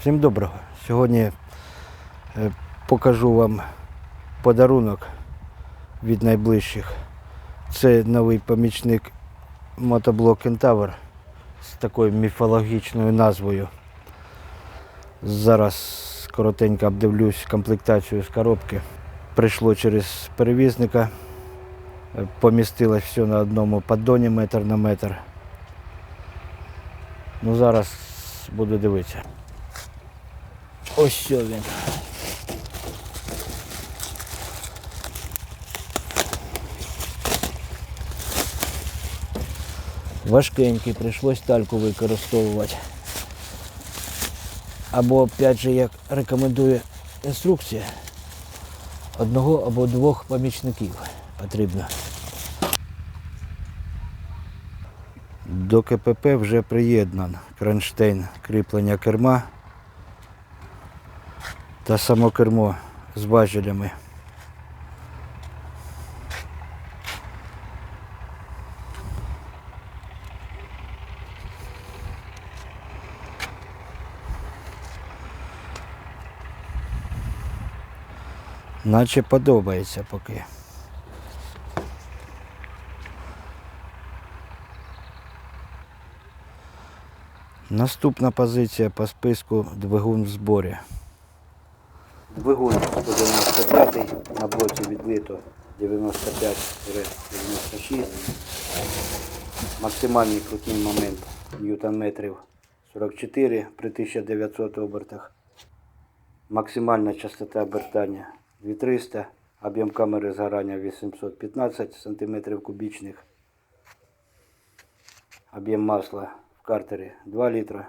Всім доброго. Сьогодні е, покажу вам подарунок від найближчих. Це новий помічник мотоблок Кентавр з такою міфологічною назвою. Зараз коротенько обдивлюсь комплектацію з коробки. Прийшло через перевізника. Е, Помістилось все на одному поддоні метр на метр. Ну зараз буду дивитися. Ось що він. Важкенький, прийшлось тальку використовувати. Або, опять же, як рекомендує інструкція, одного або двох помічників потрібно. До КПП вже приєднан кронштейн кріплення керма та само кермо з важелями. Наче подобається поки. Наступна позиція по списку двигун в зборі. Двигун 195 на блоці відбито 95-96. Максимальний крутний момент ньютон-метрів 44 при 1900 обертах. Максимальна частота обертання 2300, об'єм камери згорання 815 см кубічних. Об'єм масла в картері 2 літра.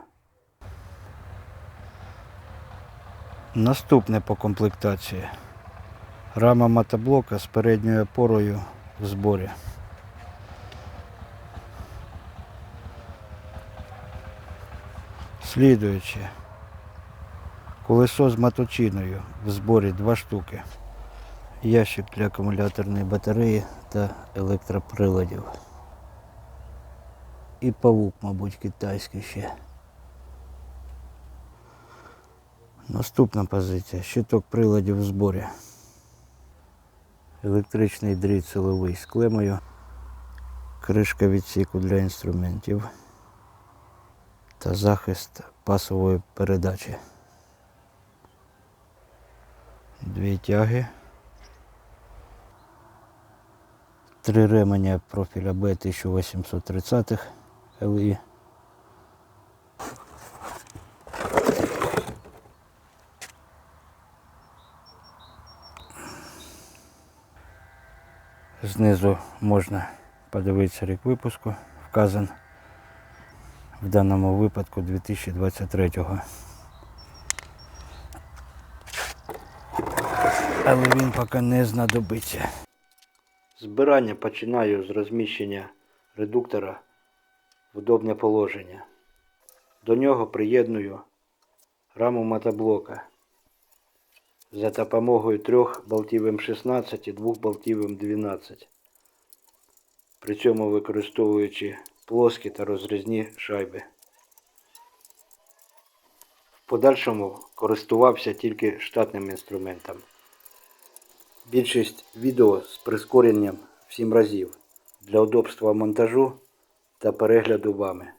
Наступне по комплектації. Рама мотоблока з передньою опорою в зборі. Слідуюче. Колесо з моточиною в зборі 2 штуки. Ящик для акумуляторної батареї та електроприладів. І павук, мабуть, китайський ще. Наступна позиція. Щиток приладів в зборі. Електричний дріт силовий з клемою. Кришка відсіку для інструментів. Та захист пасової передачі. Дві тяги. Три ременя профіля Б 1830 ЛІ. Знизу можна подивитися рік випуску. Вказан в даному випадку 2023 -го. Але він поки не знадобиться. Збирання починаю з розміщення редуктора в удобне положення. До нього приєдную раму мотоблока за допомогою трьох болтів М16 і двох болтів М12. При цьому використовуючи плоскі та розрізні шайби. В подальшому користувався тільки штатним інструментом. Більшість відео з прискоренням в 7 разів для удобства монтажу та перегляду вами.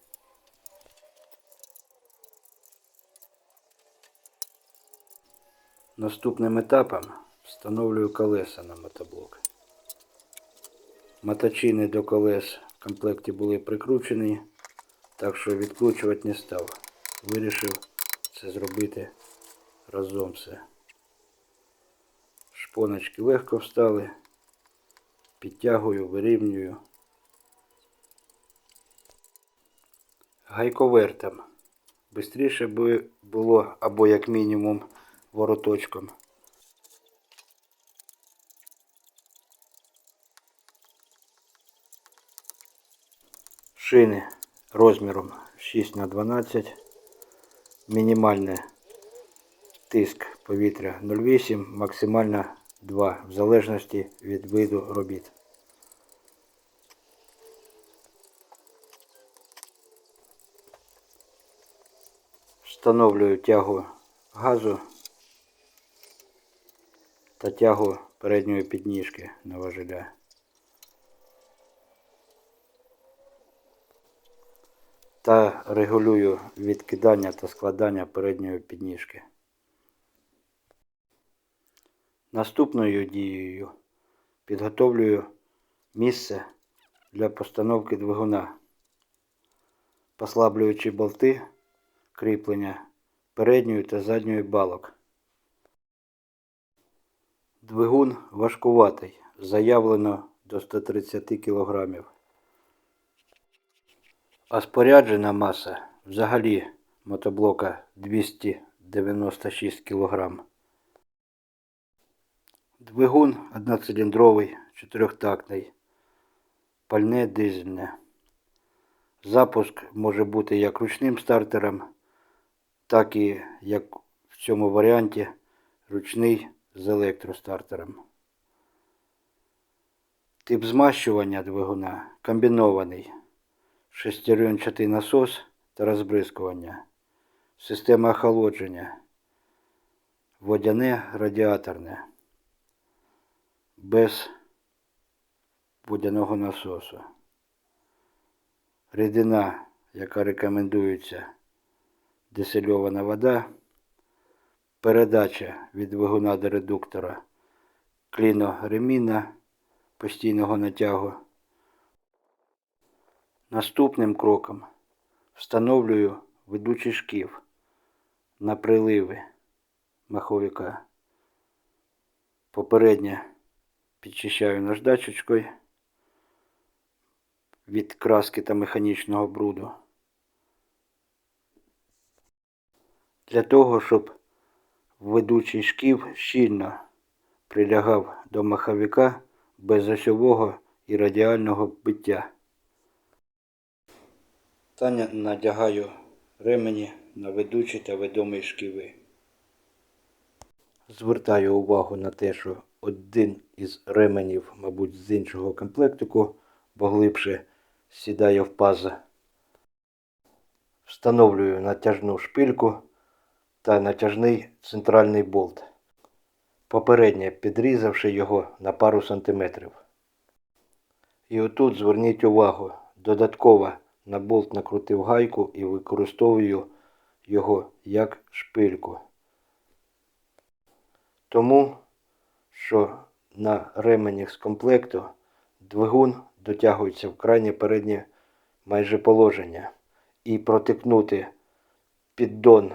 Наступним етапом встановлюю колеса на мотоблок. Моточини до колес в комплекті були прикручені, так що відкручувати не став. Вирішив це зробити разом все. Шпоночки легко встали, підтягую, вирівнюю. Гайковертом. Бистріше би було або як мінімум вороточком. Шини розміром 6 на 12 мінімальний тиск повітря 0,8, максимальна 2, в залежності від виду робіт. Встановлюю тягу газу та тягу передньої підніжки на важеля. Та регулюю відкидання та складання передньої підніжки. Наступною дією підготовлюю місце для постановки двигуна, послаблюючи болти кріплення передньої та задньої балок. Двигун важкуватий, заявлено до 130 кг. А споряджена маса взагалі мотоблока 296 кг. Двигун одноциліндровий, чотирьохтактний, пальне дизельне. Запуск може бути як ручним стартером, так і, як в цьому варіанті, ручний з електростартером. Тип змащування двигуна комбінований. Шестеренчатий насос та розбризкування. Система охолодження. Водяне радіаторне. Без водяного насосу. Рідина, яка рекомендується, дистильована вода. Передача від двигуна до редуктора кліноремінна постійного натягу. Наступним кроком встановлюю ведучий шків на приливи маховика. Попередньо підчищаю наждачечкою від краски та механічного бруду. Для того, щоб ведучий шків щільно прилягав до маховика без осьового і радіального биття. Та ня- надягаю ремені на ведучі та ведомі шківи. Звертаю увагу на те, що один із ременів, мабуть, з іншого комплектику, бо глибше сідає в паза. Встановлюю натяжну шпильку та натяжний центральний болт, попередньо підрізавши його на пару сантиметрів. І отут зверніть увагу, додатково на болт накрутив гайку і використовую його як шпильку. Тому що на ременях з комплекту двигун дотягується в крайнє переднє майже положення і протикнути піддон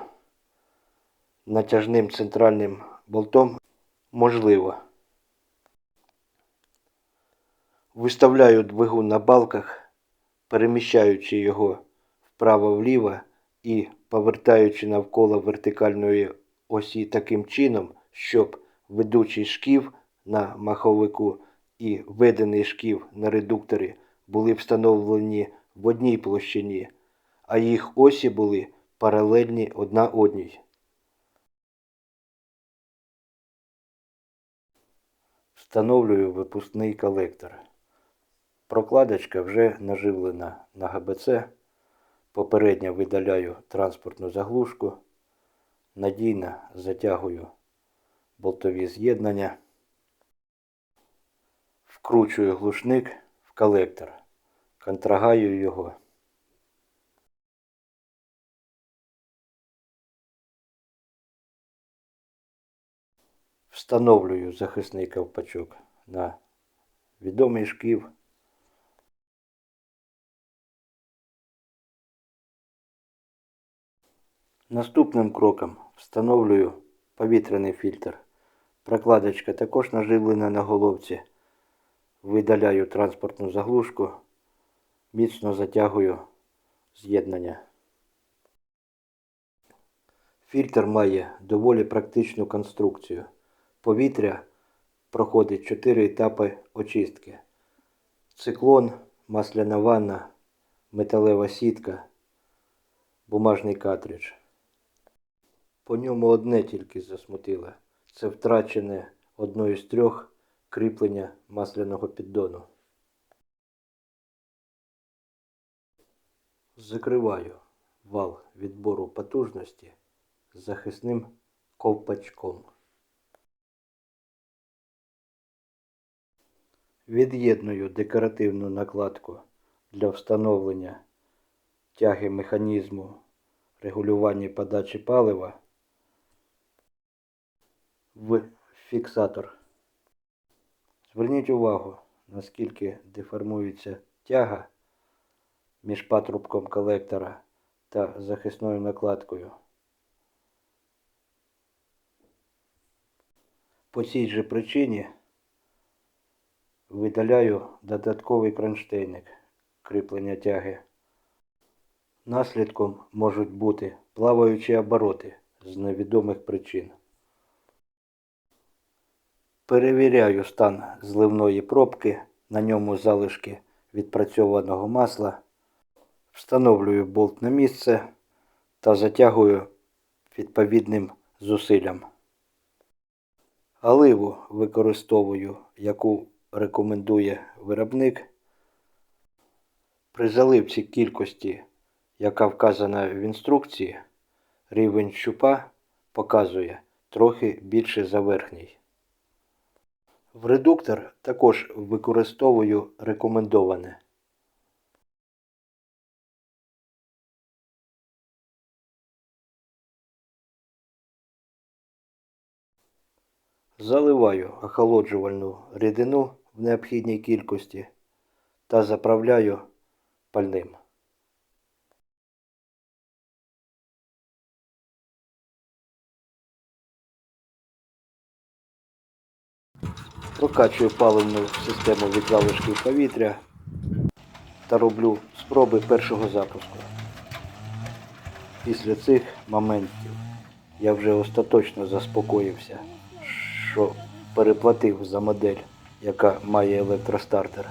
натяжним центральним болтом можливо. Виставляю двигун на балках, переміщаючи його вправо-вліво і повертаючи навколо вертикальної осі таким чином, щоб ведучий шків на маховику і введений шків на редукторі були встановлені в одній площині, а їх осі були паралельні одна одній. Встановлюю випускний колектор. Прокладочка вже наживлена на ГБЦ. Попередньо видаляю транспортну заглушку. Надійно затягую болтові з'єднання. Вкручую глушник в колектор. Контрагаю його. Встановлюю захисний ковпачок на відомий шків. Наступним кроком встановлюю повітряний фільтр. Прокладочка також наживлена на головці. Видаляю транспортну заглушку, міцно затягую з'єднання. Фільтр має доволі практичну конструкцію. Повітря проходить 4 етапи очистки. Циклон, масляна ванна, металева сітка, бумажний картридж. По ньому одне тільки засмутило. Це втрачене одною з трьох кріплення масляного піддону. Закриваю вал відбору потужності захисним ковпачком. Від'єдную декоративну накладку для встановлення тяги механізму регулювання подачі палива в фіксатор. Зверніть увагу, наскільки деформується тяга між патрубком колектора та захисною накладкою. По цій же причині видаляю додатковий кронштейник кріплення тяги. Наслідком можуть бути плаваючі обороти з невідомих причин. Перевіряю стан зливної пробки, на ньому залишки відпрацьованого масла. Встановлюю болт на місце та затягую відповідним зусиллям. Оливу використовую, яку рекомендує виробник. При заливці кількості, яка вказана в інструкції, рівень щупа показує трохи більше за верхній. В редуктор також використовую рекомендоване. Заливаю охолоджувальну рідину в необхідній кількості та заправляю пальним. Прокачую паливну систему від залишків повітря та роблю спроби першого запуску. Після цих моментів я вже остаточно заспокоївся, що переплатив за модель, яка має електростартер.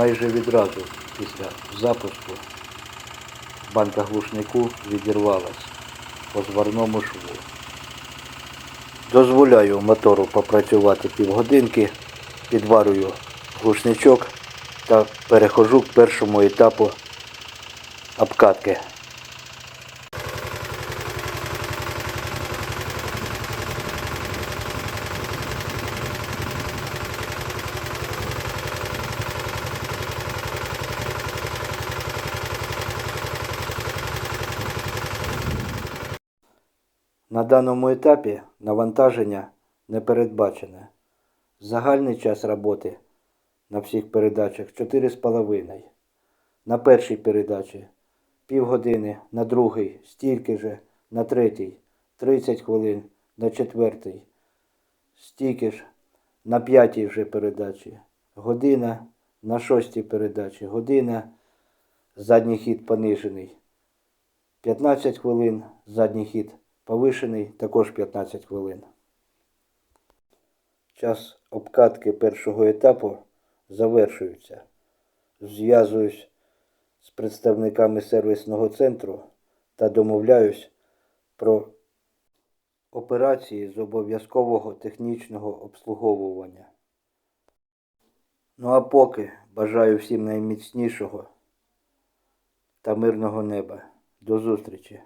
Майже відразу після запуску банка глушнику відірвалась по зварному шву. Дозволяю мотору попрацювати півгодинки, підварюю глушничок та перехожу к першому етапу обкатки. На даному етапі навантаження не передбачене. Загальний час роботи на всіх передачах 4,5. На першій передачі півгодини, на другій стільки же, на третій 30 хвилин, на четвертій стільки ж, на п'ятій вже передачі година, на шостій передачі година, задній хід понижений 15 хвилин, задній хід повишений також 15 хвилин. Час обкатки першого етапу завершується. Зв'язуюсь з представниками сервісного центру та домовляюсь про операції з обов'язкового технічного обслуговування. Ну а поки бажаю всім найміцнішого та мирного неба. До зустрічі!